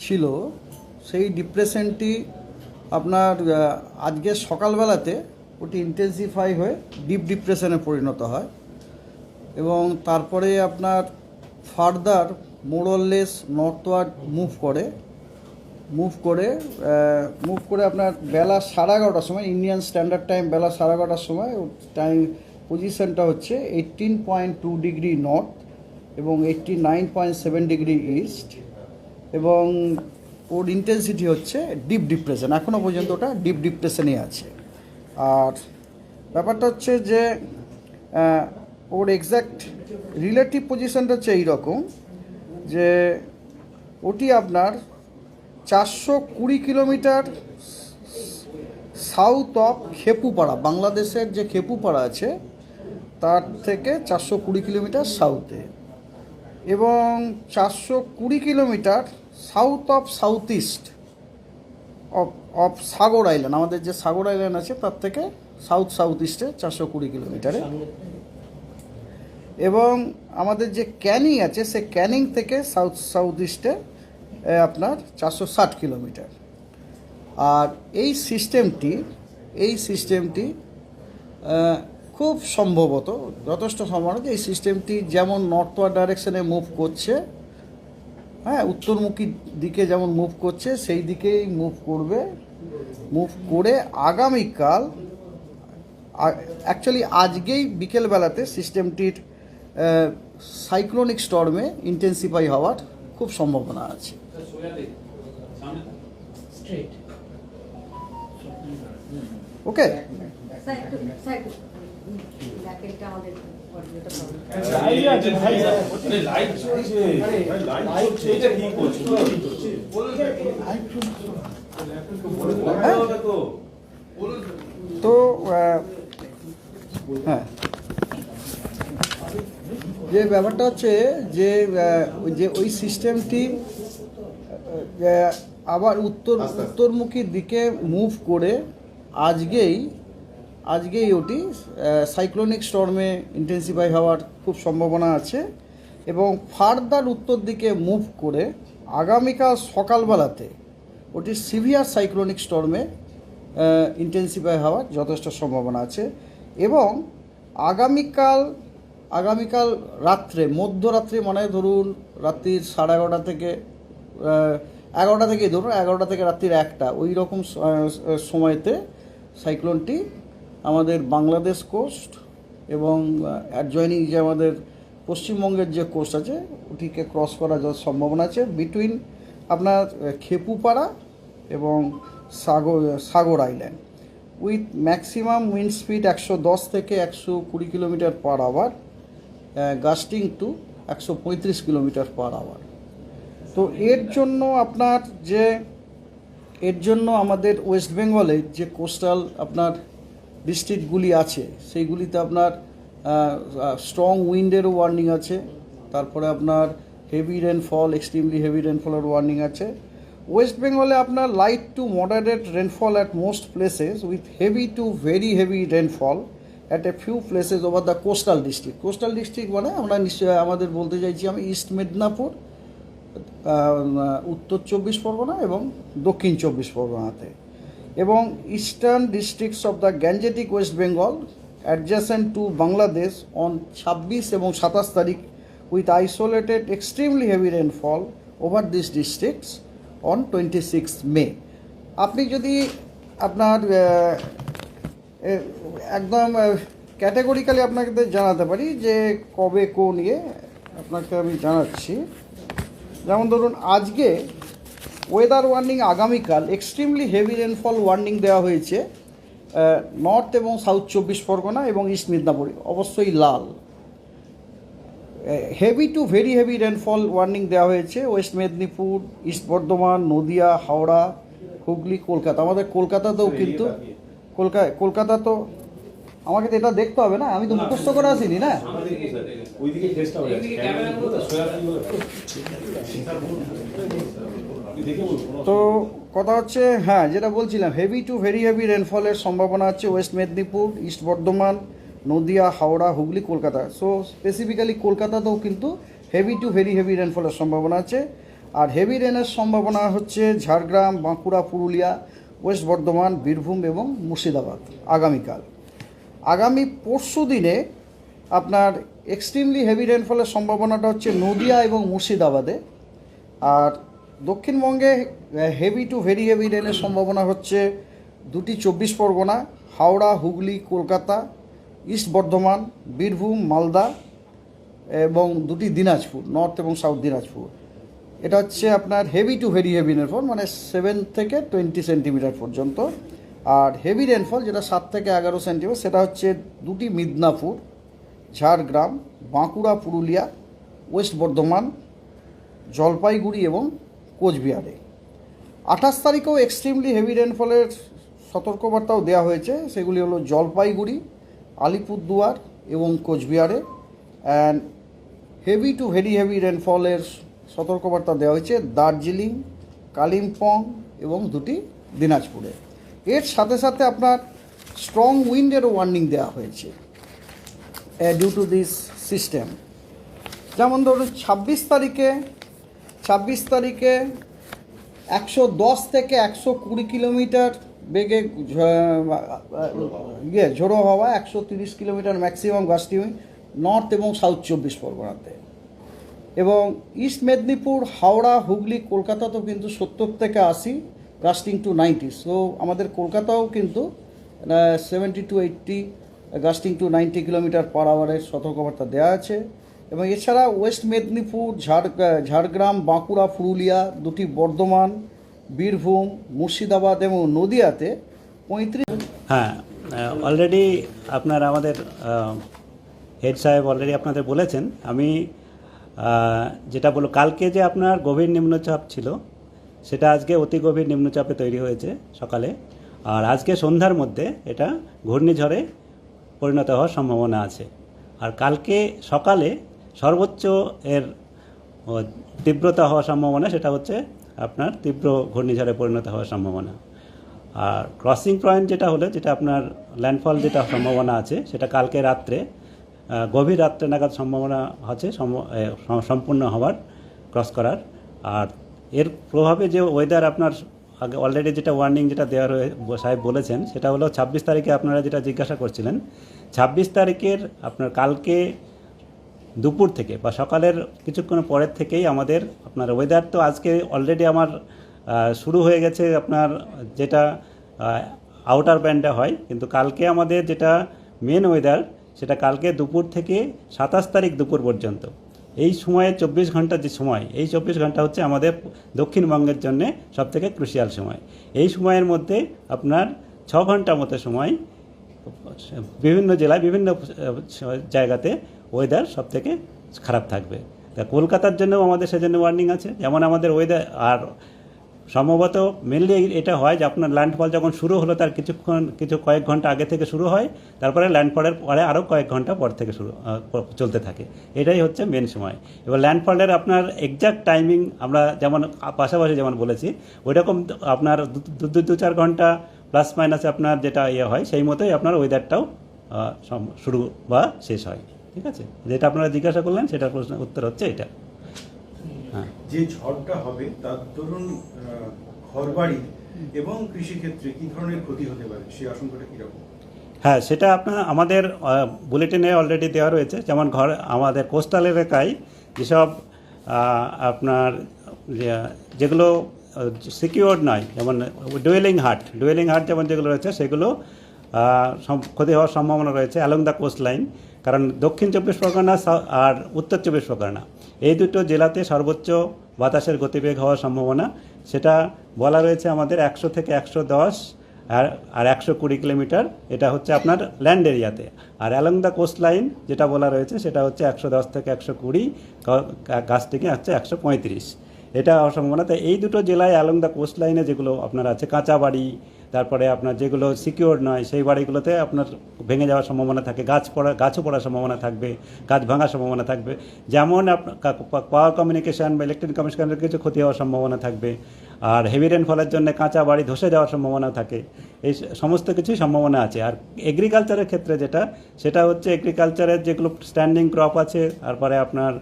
ছিল, সেই ডিপ্রেশনটি আপনার আজকে সকালবেলাতে ওটি ইন্টেন্সিফাই হয়ে ডিপ ডিপ্রেশনে পরিণত হয় এবং তারপরে আপনার further more or less northward move করে মুভ করে মুভ করে আপনার বেলা সাড়ে এগারোটার সময় ইন্ডিয়ান স্ট্যান্ডার্ড টাইম বেলা সাড়ে এগারোটার সময় টাইম পজিশনটা হচ্ছে eighteen point two degree north এবং eighty nine point seven degree east এবং ওর ইন্টেন্সিটি হচ্ছে ডিপ ডিপ্রেশন এখনও পর্যন্ত ওটা ডিপ ডিপ্রেশনেই আছে। আর ব্যাপারটা হচ্ছে যে ওর এক্স্যাক্ট রিলেটিভ পজিশনটা হচ্ছে এইরকম যে, ওটি আপনার চারশো কুড়ি কিলোমিটার সাউথ অফ খেপুপাড়া, বাংলাদেশের যে খেপুপাড়া আছে, তার থেকে চারশো কুড়ি কিলোমিটার সাউথে এবং চারশো কুড়ি kilometre south of south east of of Sagar island আমাদের যে সাগর আইল্যান্ড আছে, তার থেকে সাউথ সাউথ ইস্টে চারশো কুড়ি কিলোমিটারে এবং আমাদের যে ক্যানিং আছে সে ক্যানিং থেকে সাউথ সাউথ ইস্টে আপনার চারশো ষাট কিলোমিটার আর এই সিস্টেমটি এই সিস্টেমটি খুব সম্ভবত, যথেষ্ট সম্ভাবনা যে এই সিস্টেমটি যেমন নর্থওয়ার্ড ডাইরেকশনে মুভ করছে হ্যাঁ উত্তরমুখী দিকে যেমন মুভ করছে, সেই দিকেই মুভ করবে। মুভ করে আগামীকাল অ্যাকচুয়ালি আজকেই বিকেলবেলাতে সিস্টেমটির সাইক্লোনিক স্টর্মে ইন্টেন্সিফাই হওয়ার খুব সম্ভাবনা আছে। ওকে তো হ্যাঁ। যে ব্যাপারটা হচ্ছে যে যে ওই সিস্টেমটি আবার উত্তর উত্তরমুখী দিকে মুভ করে আজকেই আজকেই ওটি সাইক্লোনিক স্টর্মে ইন্টেন্সিফাই হওয়ার খুব সম্ভাবনা আছে এবং ফার্দার উত্তর দিকে মুভ করে আগামীকাল সকালবেলাতে ওটি সিভিয়ার সাইক্লোনিক স্টর্মে ইন্টেন্সিফাই হওয়ার যথেষ্ট সম্ভাবনা আছে এবং আগামীকাল আগামীকাল রাত্রে, মধ্যরাত্রি মানে ধরুন রাত্রির সাড়ে এগারোটা থেকে এগারোটা থেকে ধরুন এগারোটা থেকে রাত্রির একটা, ওই রকম সময়তে সাইক্লোনটি আমাদের বাংলাদেশ কোস্ট এবং অ্যাডজয়নিং যে আমাদের পশ্চিমবঙ্গের যে কোস্ট আছে, ওটিকে ক্রস করার সম্ভাবনা আছে বিটুইন আপনার খেপুপাড়া এবং Sagar Sagar island with maximum wind speed একশো দশ থেকে একশো কুড়ি kilometre per hour gusting to একশো পঁয়ত্রিশ কিলোমিটার পার আওয়ার তো এর জন্য আপনার যে, এর জন্য আমাদের ওয়েস্ট বেঙ্গলে যে কোস্টাল আপনার ডিস্ট্রিক্টগুলি আছে সেইগুলিতে আপনার স্ট্রং উইন্ডেরও ওয়ার্নিং আছে, তারপরে আপনার হেভি রেনফল এক্সট্রিমলি হেভি রেনফলের ওয়ার্নিং আছে। ওয়েস্ট বেঙ্গলে আপনার light to moderate rainfall at most places with heavy to very heavy rainfall at a few places over the coastal district coastal district মানে আমরা নিশ্চয়ই আমাদের বলতে চাইছি আমি ইস্ট মেদিনীপুর উত্তর চব্বিশ পরগনা এবং দক্ষিণ চব্বিশ পরগনাতে। এবং eastern districts of the Gangetic West Bengal adjacent to Bangladesh on ছাব্বিশ এবং সাতাশ তারিখ with isolated extremely heavy rainfall over this districts on twenty six May আপনি যদি আপনার একদম ক্যাটাগরিক্যালি আপনাকে জানাতে পারি যে কবে কোন ইয়ে আপনাকে আমি জানাচ্ছি। যেমন ধরুন আজকে ওয়েদার ওয়ার্নিং আগামীকাল এক্সট্রিমলি হেভি রেনফল ওয়ার্নিং দেওয়া হয়েছে নর্থ এবং সাউথ চব্বিশ পরগনা এবং ইস্ট মিদনাপুর, অবশ্যই লাল। Heavy to very heavy rainfall warning দেওয়া হয়েছে ওয়েস্ট মেদিনীপুর ইস্ট বর্ধমান, নদিয়া, হাওড়া, হুগলি, কলকাতা। আমাদের কলকাতাতেও কিন্তু কলকাতা কলকাতা তো আমাকে তো এটা দেখতে হবে না আমি তো মুখস্থ করে আসিনি না? তো কথা হচ্ছে হ্যাঁ যেটা বলছিলাম হেভি টু ভেরি হেভি রেনফলের সম্ভাবনা আছে West Medinipur East Bardhaman Nadia Howrah Hooghly Kolkata. So specifically কলকাতাতেও কিন্তু হেভি টু ভেরি হেভি রেনফলের সম্ভাবনা আছে। আর হেভি রেনের সম্ভাবনা হচ্ছে ঝাড়গ্রাম বাঁকুড়া পুরুলিয়া ওয়েস্ট বর্ধমান বীরভূম এবং মুর্শিদাবাদ আগামীকাল। আগামী পরশু দিনে আপনার এক্সট্রিমলি হেভি রেনফলের সম্ভাবনাটা হচ্ছে নদিয়া এবং মুর্শিদাবাদে। আর দক্ষিণবঙ্গে হেভি টু ভেরি হেভি রেনের সম্ভাবনা হচ্ছে দুটি চব্বিশ পরগনা, হাওড়া, হুগলি, কলকাতা, ইস্ট বর্ধমান, বীরভূম, মালদা এবং দুটি দিনাজপুর নর্থ এবং সাউথ দিনাজপুর। এটা হচ্ছে আপনার heavy to very heavy rainfall মানে সেভেন থেকে টোয়েন্টি সেন্টিমিটার পর্যন্ত। আর হেভি রেনফল যেটা সাত থেকে এগারো সেন্টিমিটার সেটা হচ্ছে দুটি মিদনাপুর, ঝাড়গ্রাম, বাঁকুড়া, পুরুলিয়া, ওয়েস্ট বর্ধমান, জলপাইগুড়ি এবং কোচবিহারে। আঠাশ তারিখেও এক্সট্রিমলি হেভি রেনফলের সতর্কবার্তাও দেওয়া হয়েছে। সেগুলি হলো জলপাইগুড়ি, আলিপুরদুয়ার এবং কোচবিহারে। And heavy to very heavy রেনফলের সতর্কবার্তা দেওয়া হয়েছে দার্জিলিং, কালিম্পং এবং দুটি দিনাজপুরে। এর সাথে সাথে আপনার স্ট্রং উইন্ডেরও ওয়ার্নিং দেওয়া হয়েছে ডিউ টু দিস সিস্টেম যেমন ধরুন, ছাব্বিশ তারিখে ছাব্বিশ তারিখে একশো দশ থেকে একশো কুড়ি কিলোমিটার বেগে ইয়ে ঝোড়ো হওয়া, একশো তিরিশ কিলোমিটার ম্যাক্সিমাম গাছটি নর্থ এবং সাউথ চব্বিশ পরগনাতে। এবং ইস্ট মেদিনীপুর, হাওড়া, হুগলি কলকাতাতেও কিন্তু সত্তর থেকে আশি গাস্টিং টু নাইনটি সো আমাদের কলকাতাও কিন্তু seventy to eighty gusting to ninety kilometre per আওয়ারের সতর্কবার্তা দেওয়া আছে। এবং এছাড়া ওয়েস্ট মেদিনীপুর ঝাড় ঝাড়গ্রাম বাঁকুড়া পুরুলিয়া দুটি বর্ধমান, বীরভূম, মুর্শিদাবাদ এবং নদিয়াতে পঁয়ত্রিশ হ্যাঁ অলরেডি আপনার আমাদের হেড সাহেব অলরেডি আপনাদের বলেছেন। আমি যেটা বলো কালকে যে আপনার গভীর নিম্নচাপ ছিল সেটা আজকে অতি গভীর নিম্নচাপে তৈরি হয়েছে সকালে। আর আজকে সন্ধ্যার মধ্যে এটা ঘূর্ণিঝড়ে পরিণত হওয়ার সম্ভাবনা আছে। আর কালকে সকালে সর্বোচ্চ এর তীব্রতা হওয়ার সম্ভাবনা, সেটা হচ্ছে আপনার তীব্র ঘূর্ণিঝড়ে পরিণত হওয়ার সম্ভাবনা। আর ক্রসিং পয়েন্ট যেটা হলো, যেটা আপনার ল্যান্ডফল যেটা সম্ভাবনা আছে, সেটা কালকে রাত্রে গভীর রাত্রে নাগাদ সম্ভাবনা আছে সম- সম্পূর্ণ হওয়ার ক্রস করার। আর এর প্রভাবে যে ওয়েদার আপনার আগে অলরেডি যেটা ওয়ার্নিং যেটা দেওয়া রয়ে, সাহেব বলেছেন, সেটা হলো ছাব্বিশ তারিখে আপনারা যেটা জিজ্ঞাসা করছিলেন, ছাব্বিশ তারিখের আপনার কালকে দুপুর থেকে বা সকালের কিছুক্ষণ পরের থেকেই আমাদের আপনার ওয়েদার তো আজকে অলরেডি আমার শুরু হয়ে গেছে আপনার যেটা আউটার ব্যান্ডে হয়, কিন্তু কালকে আমাদের যেটা মেন ওয়েদার সেটা কালকে দুপুর থেকে সাতাশ তারিখ দুপুর পর্যন্ত। এই সময়ে চব্বিশ ঘণ্টা যে সময়, এই চব্বিশ ঘণ্টা হচ্ছে আমাদের দক্ষিণবঙ্গের জন্য সবথেকে ক্রুশিয়াল সময়। এই সময়ের মধ্যে আপনার ছ ঘণ্টা মতো সময় বিভিন্ন জেলায় বিভিন্ন জায়গাতে ওয়েদার সব থেকে খারাপ থাকবে। তা কলকাতার জন্যও আমাদের সেজন্য ওয়ার্নিং আছে। যেমন আমাদের ওয়েদার আর সম্ভবত মেনলি এটা হয় যে আপনার ল্যান্ডফল যখন শুরু হলো, তার কিছুক্ষণ কিছু কয়েক ঘণ্টা আগে থেকে শুরু হয়, তারপরে ল্যান্ডফলের পরে আরও কয়েক ঘণ্টা পর থেকে শুরু চলতে থাকে। এটাই হচ্ছে মেন সময়। এবার ল্যান্ডফলের আপনার এক্সাক্ট টাইমিং আমরা যেমন পাশাপাশি যেমন বলেছি, ওইরকম আপনার দু- দু- চার ঘণ্টা প্লাস মাইনাসে আপনার যেটা ইয়ে হয়, সেই মতোই আপনার ওয়েদারটাও শুরু বা শেষ হয়। ঠিক আছে? যেটা আপনারা জিজ্ঞাসা করলেন, সেটার প্রশ্ন উত্তর হচ্ছে এটা। যে ঝড়টা হবে তার ধরুন ঘরবাড়ি এবং কৃষিক্ষেত্রে কি ধরনের ক্ষতি হতে পারে? সেই আশঙ্কাটা কীরকম? হ্যাঁ সেটা আপনার আমাদের বুলেটিনে অলরেডি দেওয়া রয়েছে। যেমন ঘর আমাদের কোস্টাল এলাকায় যেসব আপনার যেগুলো সিকিউর নয় যেমন ডুয়েলিং হাট ডুয়েলিং হাট যেমন যেগুলো রয়েছে সেগুলো ক্ষতি হওয়ার সম্ভাবনা রয়েছে অ্যালং দ্য কোস্ট লাইন কারণ দক্ষিণ চব্বিশ পরগনা আর উত্তর চব্বিশ পরগনা। এই দুটো জেলাতে সর্বোচ্চ বাতাসের গতিবেগ হওয়ার সম্ভাবনা। সেটা বলা রয়েছে আমাদের একশো থেকে একশো দশ আর আর একশো কুড়ি কিলোমিটার। এটা হচ্ছে আপনার ল্যান্ড এরিয়াতে। আর অ্যালং দ্য কোস্ট লাইন যেটা বলা রয়েছে, সেটা হচ্ছে একশো দশ থেকে একশো কুড়ি গাছ থেকে হচ্ছে একশো পঁয়ত্রিশ। এটা হওয়ার সম্ভাবনা। তাই এই দুটো জেলায় অ্যালং দ্য কোস্ট লাইনে যেগুলো আপনার আছে কাঁচা বাড়ি তারপরে আপনার যেগুলো সিকিউর নয়, সেই বাড়িগুলোতে আপনার ভেঙে যাওয়ার সম্ভাবনা থাকে, গাছ পড়া, গাছও পড়ার সম্ভাবনা থাকবে, গাছ ভাঙার সম্ভাবনা থাকবে। যেমন পাওয়ার কমিউনিকেশন বা ইলেকট্রিক কমিউনিকেশনের কিছু ক্ষতি হওয়ার সম্ভাবনা থাকবে। আর হেভি রেনফলের জন্য কাঁচা বাড়ি ধসে যাওয়ার সম্ভাবনা থাকে। এই সমস্ত কিছুই সম্ভাবনা আছে। আর এগ্রিকালচারের ক্ষেত্রে যেটা, সেটা হচ্ছে এগ্রিকালচারের যেগুলো স্ট্যান্ডিং ক্রপ আছে, তারপরে আপনার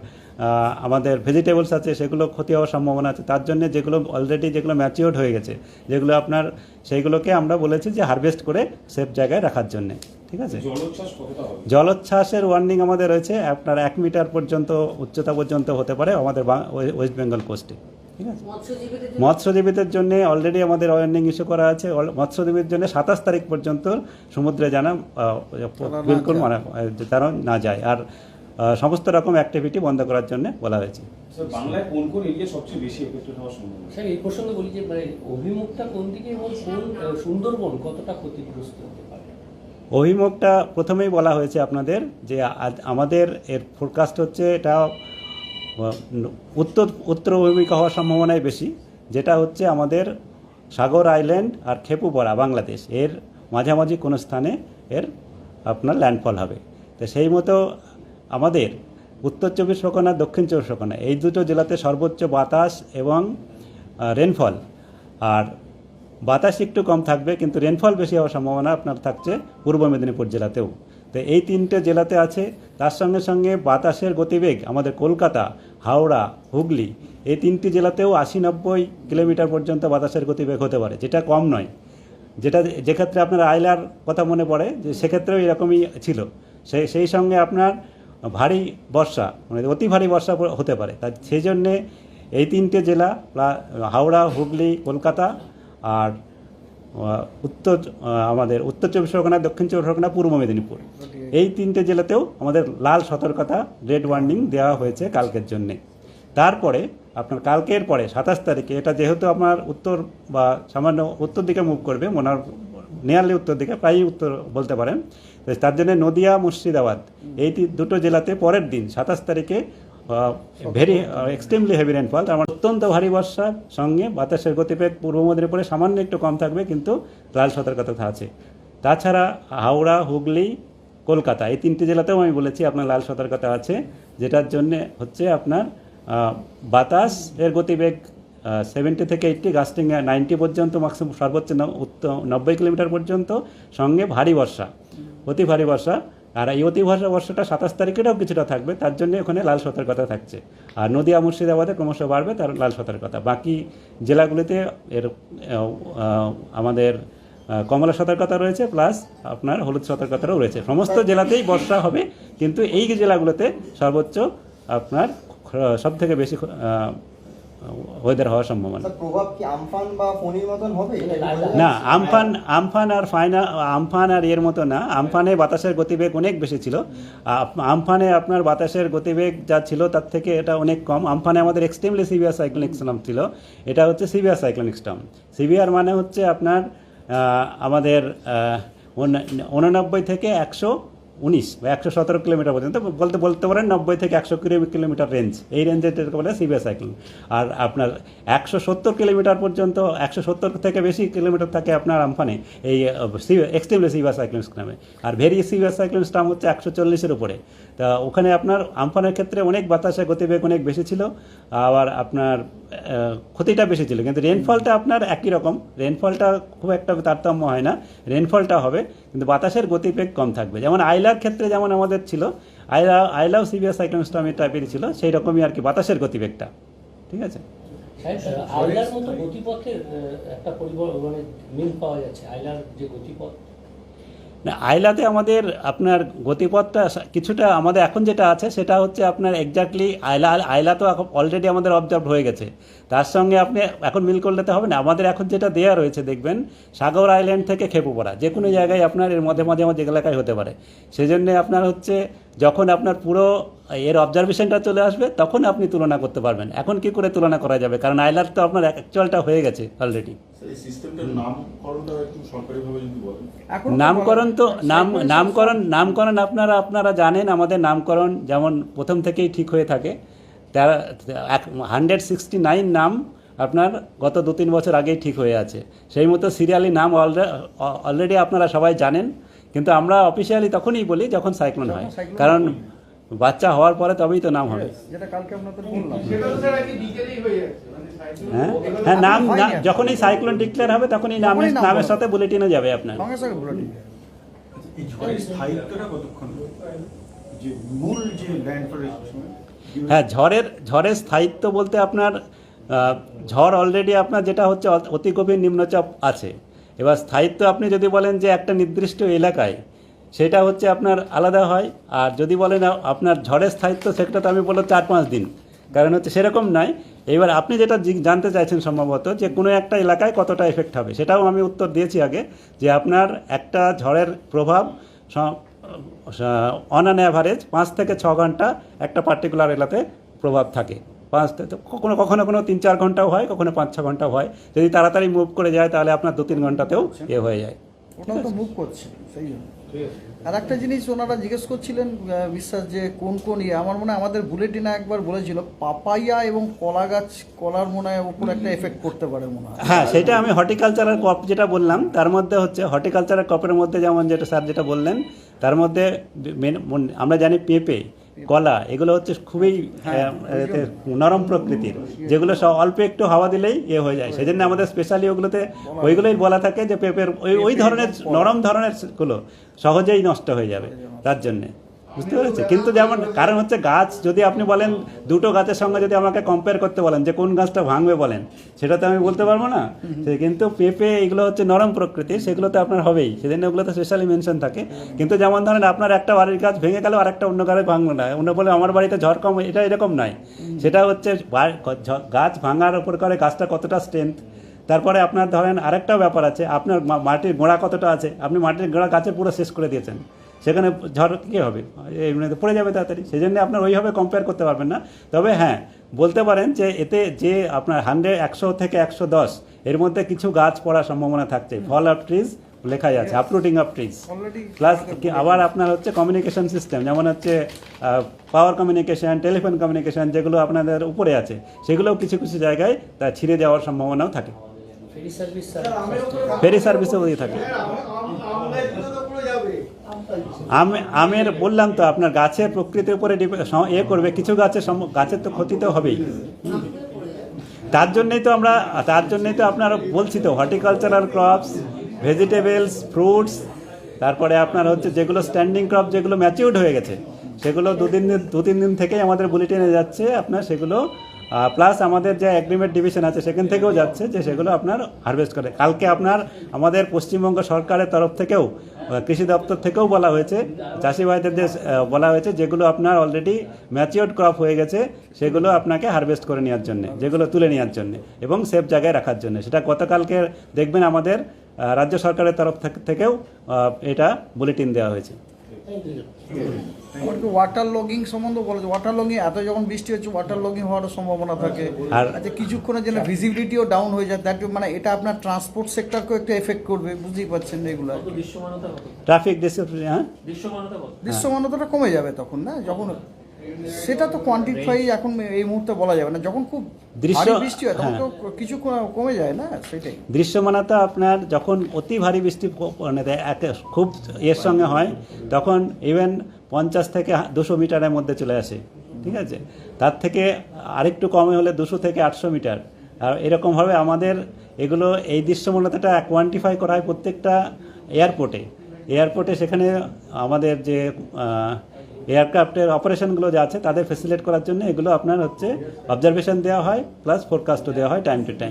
আমাদের ভেজিটেবলস আছে সেগুলো ক্ষতি হওয়ার সম্ভাবনা আছে। তার জন্য যেগুলো অলরেডি যেগুলো ম্যাচিওর্ড হয়ে গেছে যেগুলো আপনার সেইগুলোকে আমরা বলেছি যে হারভেস্ট করে সেফ জায়গায় রাখার জন্য। ঠিক আছে? জলোচ্ছ্বাসের ওয়ার্নিং আমাদের রয়েছে আপনার এক মিটার পর্যন্ত উচ্চতা পর্যন্ত হতে পারে আমাদের ওয়েস্ট বেঙ্গল কোস্টে ঠিক আছে? মৎস্যজীবীদের জন্য অলরেডি আমাদের ওয়ার্নিং ইস্যু করা আছে। অল- মৎস্যজীবীর জন্য সাতাশ তারিখ পর্যন্ত সমুদ্রে জানা বিলকুল মানে তারা না যায়। আর সমস্ত রকম অ্যাক্টিভিটি বন্ধ করার জন্য বলা হয়েছে। বাংলায় কোন কোন এরিয়া সবচেয়ে বেশি এফেক্টেড হওয়ার সম্ভাবনা স্যার এই প্রসঙ্গে বলি যে মানে অভিমুখটা কোন দিকে এবং কোন সুন্দরবন কতটা ক্ষতিগ্রস্ত হতে পারে? অভিমুখটা প্রথমেই বলা হয়েছে আপনাদের যে আমাদের এর ফোরকাস্ট হচ্ছে এটা উত্তর উত্তর অভিমুখী হওয়ার সম্ভাবনাই বেশি যেটা হচ্ছে আমাদের সাগর আইল্যান্ড আর খেপুপাড়া বাংলাদেশ। এর মাঝামাঝি কোনো স্থানে এর আপনার ল্যান্ডফল হবে। তো সেই মতো আমাদের উত্তর চব্বিশ পরগনা, দক্ষিণ চব্বিশ পরগনা, এই দুটো জেলাতে সর্বোচ্চ বাতাস এবং রেনফল আর বাতাস একটু কম থাকবে, কিন্তু রেনফল বেশি হওয়ার সম্ভাবনা আপনার থাকছে পূর্ব মেদিনীপুর জেলাতেও। তো এই তিনটে জেলাতে আছে, তার সঙ্গে সঙ্গে বাতাসের গতিবেগ আমাদের কলকাতা, হাওড়া, হুগলি, এই তিনটি জেলাতেও আশি নব্বই কিলোমিটার পর্যন্ত বাতাসের গতিবেগ হতে পারে, যেটা কম নয়। যেটা যে ক্ষেত্রে আপনার আইলার কথা মনে পড়ে, যে সেক্ষেত্রেও এরকমই ছিল। সেই সেই সঙ্গে আপনার ভারী বর্ষা মানে অতি ভারী বর্ষা হতে পারে। তা সেই জন্যে এই তিনটে জেলা হাওড়া হুগলি কলকাতা আর উত্তর আমাদের উত্তর চব্বিশ পরগনা দক্ষিণ চব্বিশ পরগনা পূর্ব মেদিনীপুর। এই তিনটে জেলাতেও আমাদের লাল সতর্কতা রেড ওয়ার্নিং দেওয়া হয়েছে কালকের জন্যে। তারপরে আপনার কালকের পরে সাতাশ তারিখে এটা যেহেতু আপনার উত্তর বা সামান্য উত্তর দিকে মুভ করবে মনার নিয়ারলি উত্তর দিকে প্রায়ই উত্তর বলতে পারেন তার জন্য নদিয়া, মুর্শিদাবাদ এই দুটো জেলাতে পরের দিন, সাতাশ তারিখে ভেরি এক্সট্রিমলি হেভি রেনফল মানে অত্যন্ত ভারী বর্ষার সঙ্গে বাতাসের গতিবেগ পূর্ব মেদিনীপুরে সামান্য একটু কম থাকবে, কিন্তু লাল সতর্কতা আছে। তাছাড়া হাওড়া, হুগলি, কলকাতা, এই তিনটি জেলাতেও আমি বলেছি আপনার লাল সতর্কতা আছে, যেটার জন্য হচ্ছে আপনার বাতাস এর গতিবেগ সেভেন্টি থেকে এইটটি গাস্টিং নাইনটি পর্যন্ত ম্যাক্সিমাম সর্বোচ্চ ন- উত্ত- নব্বই কিলোমিটার পর্যন্ত, সঙ্গে ভারী বর্ষা। অতি ভারী বর্ষা। আর এই অতি ভারী বর্ষাটা সাতাশ তারিখেরও কিছুটা থাকবে, তার জন্য ওখানে লাল সতর্কতা থাকছে। আর নদিয়া, মুর্শিদাবাদে ক্রমশ বাড়বে, তার লাল সতর্কতা। বাকি জেলাগুলিতে এর আমাদের কমলা সতর্কতা রয়েছে, প্লাস আপনার হলুদ সতর্কতাও রয়েছে। সমস্ত জেলাতেই বর্ষা হবে, কিন্তু এই জেলাগুলোতে সর্বোচ্চ আপনার সব থেকে বেশি ওয়েদার হওয়ার সম্ভাবনা। স্যার প্রভাব কি আমফান বা ফণির মতন হবে? না আমফান আমফান আর ফাইনা আমফান আর এর মতো না। আমফানে বাতাসের গতিবেগ অনেক বেশি ছিল। আমফানে আপনার বাতাসের গতিবেগ যা ছিল তার থেকে এটা অনেক কম। আমফানে আমাদের এক্সট্রিমলি সিভিয়ার সাইক্লোনিক স্টর্ম ছিল। এটা হচ্ছে সিভিয়ার সাইক্লোনিক স্টর্ম সিভিয়ার মানে হচ্ছে আপনার আমাদের উননব্বই থেকে একশো উনিশ বা একশো সতেরো কিলোমিটার পর্যন্ত, বলতে বলতে পারেন নব্বই থেকে একশো কিলোমিটার রেঞ্জ এই রেঞ্জে যেটাকে বলে সিভিয়ার সাইক্লিং আর আপনার একশো সত্তর কিলোমিটার পর্যন্ত, একশো সত্তর থেকে বেশি কিলোমিটার থাকে আপনার আমফানে এই এক্সট্রিমলি সিভিয়ার সাইক্লিংস নামে। আর ভেরি সিভিয়ার সাইক্লিংস নাম হচ্ছে একশো চল্লিশের উপরে। তা ওখানে আপনার আমফানের ক্ষেত্রে অনেক বাতাসের গতিবেগ অনেক বেশি ছিল, আবার আপনার ক্ষতিটা বেশি ছিল। কিন্তু রেনফলটা আপনার একই রকম। রেনফলটা খুব একটা তারতম্য হয় না। রেনফলটা হবে, কিন্তু বাতাসের গতিবেগ কম থাকবে। যেমন আইলার ক্ষেত্রে যেমন আমাদের ছিল, আইলা, আইলাও সিভিয়ার সাইক্লোন স্টর্মের টাইপের ছিল, সেই রকমই আর কি বাতাসের গতিবেগটা। ঠিক আছে? আইলার মতো গতিপথের একটা পরিবর্তন মানে মিল পাওয়া যাচ্ছে। আইলার যে গতিপথ না, আইলাতে আমাদের আপনার গতিপথটা কিছুটা আমাদের এখন যেটা আছে সেটা হচ্ছে আপনার এক্স্যাক্টলি আয়লা আয়লা তো অলরেডি আমাদের অবজার্ভ হয়ে গেছে। তার সঙ্গে আপনি এখন মিল করলে তো হবে না। আমাদের এখন যেটা দেয়া রয়েছে দেখবেন সাগর আইল্যান্ড থেকে খেপুপাড়া যে কোনো জায়গায় আপনার এর মধ্যে মাঝে মাঝে এলাকায় হতে পারে। সেই জন্যে আপনার হচ্ছে যখন আপনার পুরো এর অবজারভেশনটা চলে আসবে তখন আপনি তুলনা করতে পারবেন। এখন কি করে তুলনা করা যাবে? কারণ আইলার তো আপনার অ্যাকচুয়ালটা হয়ে গেছে অলরেডি নামকরণ তো নাম নামকরণ নামকরণ আপনারা আপনারা জানেন আমাদের নামকরণ যেমন প্রথম থেকেই ঠিক হয়ে থাকে। তার হান্ড্রেড সিক্সটি নাইন নাম আপনার গত দু তিন বছর আগেই ঠিক হয়ে আছে। সেই মতো সিরিয়ালি নাম অলরেডি আপনারা সবাই জানেন। কিন্তু আমরা অফিসিয়ালি তখনই বলি যখন সাইক্লোন হয়। কারণ বাচ্চা হওয়ার পরে তবেই তো নাম হবে। বললাম। হ্যাঁ হ্যাঁ? নাম যখনই সাইক্লোন ডিক্লেয়ার হবে তখনই নামের নাম নামের সাথে বুলেটিনে যাবে আপনার। স্থায়িত্বটা কতক্ষণ? যে মূল যে সময় হ্যাঁ ঝড়ের ঝড়ের স্থায়িত্ব বলতে আপনার ঝড় অলরেডি আপনার যেটা হচ্ছে অতি গভীর নিম্নচাপ আছে। এবার স্থায়িত্ব আপনি যদি বলেন যে একটা নির্দিষ্ট এলাকায়, সেটা হচ্ছে আপনার আলাদা হয়। আর যদি বলেন আপনার ঝড়ের স্থায়িত্ব সেটা তো আমি বলব চার পাঁচ দিন। কারণ হচ্ছে সেরকম নয়। এবার আপনি যেটা জানতে চাইছেন সম্ভবত যে কোনো একটা এলাকায় কতটা এফেক্ট হবে, সেটাও আমি উত্তর দিয়েছি আগে যে আপনার একটা ঝড়ের প্রভাব অন অ্যান অ্যাভারেজ পাঁচ থেকে ছ ঘণ্টা একটা পার্টিকুলার এলাকাতে প্রভাব থাকে। পাঁচ কখনো কখনো কোনো তিন চার ঘন্টাও হয় কখনো পাঁচ ছ ঘন্টাও হয়। যদি তাড়াতাড়ি মুভ করে যায় তাহলে আপনার দু তিন ঘন্টাতেও এ হয়ে যায়। ওটাও তো মুভ করছে সেই জন্য। আর একটা জিনিস ওনারা জিজ্ঞেস করছিলেন বিশ্বাস যে কোন কোন ইয়ে? আমার মনে হয় আমাদের বুলেটিনে একবার বলেছিল পাপাইয়া এবং কলা গাছ কলার মনে হয় ওপর একটা এফেক্ট করতে পারে মনে হয়। হ্যাঁ সেটা আমি হর্টিকালচারাল কপ যেটা বললাম তার মধ্যে হচ্ছে হর্টিকালচারাল কপের মধ্যে যেমন যেটা স্যার যেটা বললেন তার মধ্যে মেন- আমরা জানি পেঁপে কলা এগুলো হচ্ছে খুবই হ্যাঁ, এতে নরম প্রকৃতির। যেগুলো সব অল্প একটু হাওয়া দিলেই ইয়ে হয়ে যায়। সেজন্য আমাদের স্পেশালি ওগুলোতে ওইগুলোই বলা থাকে যে পেঁপের ওই ওই ধরনের নরম ধরনেরগুলো সহজেই নষ্ট হয়ে যাবে। তার জন্যে। বুঝতে পেরেছি? কিন্তু যেমন কারণ হচ্ছে গাছ যদি আপনি বলেন দুটো গাছের সঙ্গে যদি আমাকে কম্পেয়ার করতে বলেন যে কোন গাছটা ভাঙবে বলেন সেটা তো আমি বলতে পারব না। কিন্তু পেঁপে এগুলো হচ্ছে নরম প্রকৃতির সেগুলোতে আপনার হবেই। সেজন্য ওগুলোতে স্পেশালি মেনশন থাকে। কিন্তু যেমন ধরেন আপনার একটা বাড়ির গাছ ভেঙে গেল আর একটা অন্য গাড়ি ভাঙলো না। অন্য বলে আমার বাড়িতে ঝড় কম এটা এরকম নয়। সেটা হচ্ছে গাছ ভাঙার উপর করে গাছটা কতটা স্ট্রেংথ তারপরে আপনার ধরেন আরেকটাও ব্যাপার আছে আপনার মাটির গোড়া কতটা আছে আপনি মাটির গোড়া গাছে পুরো শেষ করে দিয়েছেন। সেখানে ঝড় কী হবে? এমনিতে পড়ে যাবে তাড়াতাড়ি। সেই জন্য আপনার ওইভাবে কম্পেয়ার করতে পারবেন না। তবে হ্যাঁ বলতে পারেন যে এতে যে আপনার হান্ড্রেড একশো থেকে একশো দশ এর মধ্যে কিছু গাছ পড়ার সম্ভাবনা থাকছে। ফল অফ ট্রিজ লেখাই আছে আপরুটিং অফ ট্রিজ প্লাস আবার আপনার হচ্ছে কমিউনিকেশন সিস্টেম যেমন হচ্ছে পাওয়ার কমিউনিকেশন টেলিফোন কমিউনিকেশন যেগুলো আপনাদের উপরে আছে সেগুলোও কিছু কিছু জায়গায় তা ছিঁড়ে যাওয়ার সম্ভাবনাও থাকে। ফেরি সার্ভিস ফেরি সার্ভিসও দিয়ে থাকে। আম আমের বললাম তো, আপনার গাছের প্রকৃতির উপরে এ করবে, কিছু গাছের গাছের তো ক্ষতি তো হবেই। তার জন্যই তো আমরা, তার জন্যই তো আপনার বলছি তো, হর্টিকালচারাল ক্রপস ভেজিটেবলস ফ্রুটস তারপরে আপনার হচ্ছে যেগুলো স্ট্যান্ডিং ক্রপ যেগুলো ম্যাচিউর্ড হয়ে গেছে, সেগুলো দুদিন দিন দু তিন দিন থেকেই আমাদের বুলেটিনে যাচ্ছে, আপনার সেগুলো প্লাস আমাদের যে এগ্রিমেন্ট ডিভিশন আছে, সেখান থেকেও যাচ্ছে যে সেগুলো আপনার হারভেস্ট করে। কালকে আপনার, আমাদের পশ্চিমবঙ্গ সরকারের তরফ থেকেও কৃষি দপ্তর থেকেও বলা হয়েছে, চাষি ভাইদের যে বলা হয়েছে, যেগুলো আপনার অলরেডি ম্যাচিওর্ড ক্রপ হয়ে গেছে, সেগুলো আপনাকে হারভেস্ট করে নেওয়ার জন্য, যেগুলো তুলে নেওয়ার জন্য এবং সেফ জায়গায় রাখার জন্য। সেটা গতকালকে দেখবেন আমাদের রাজ্য সরকারের তরফ থেকে- থেকেও এটা বুলেটিন দেওয়া হয়েছে। আমাকে ওয়াটার লগিং সম্বন্ধে বলেছে ওয়াটার লগিং এত যখন বৃষ্টি হচ্ছে ওয়াটার লগিং হওয়ার সম্ভাবনা থাকে। আর- আচ্ছা কিছুক্ষণের জন্য ভিজিবিলিটিও ডাউন হয়ে যায়। দ্যাট মানে এটা আপনার ট্রান্সপোর্ট সেক্টরকেও একটু এফেক্ট করবে বুঝতেই পারছেন এগুলো ট্রাফিক হ্যাঁ? দৃশ্যমানতাটা কমে যাবে তখন না? যখন সেটা তো কোয়ান্টিফাই এখন এই মুহূর্তে বলা যাবে না। যখন খুব দৃশ্য- বৃষ্টি হয় তখন হ্যাঁ। তো কিছু কমে যায় না? সেটাই। দৃশ্যমানতা আপনার যখন অতি ভারী বৃষ্টি মানে খুব এর সঙ্গে হয় তখন ইভেন পঞ্চাশ থেকে দুশো মিটারের মধ্যে চলে আসে। ঠিক আছে? তার থেকে আরেকটু কমে হলে দুশো থেকে আটশো মিটার। আর এরকমভাবে আমাদের এগুলো এই দৃশ্যমানতাটা কোয়ান্টিফাই করা হয় প্রত্যেকটা এয়ারপোর্টে এয়ারপোর্টে সেখানে আমাদের যে এয়ারক্রাফটের অপারেশনগুলো যা আছে তাদের ফেসিলেট করার জন্য এগুলো আপনার হচ্ছে অবজারভেশন দেওয়া হয় প্লাস ফোরকাস্টও দেওয়া হয় টাইম টু টাইম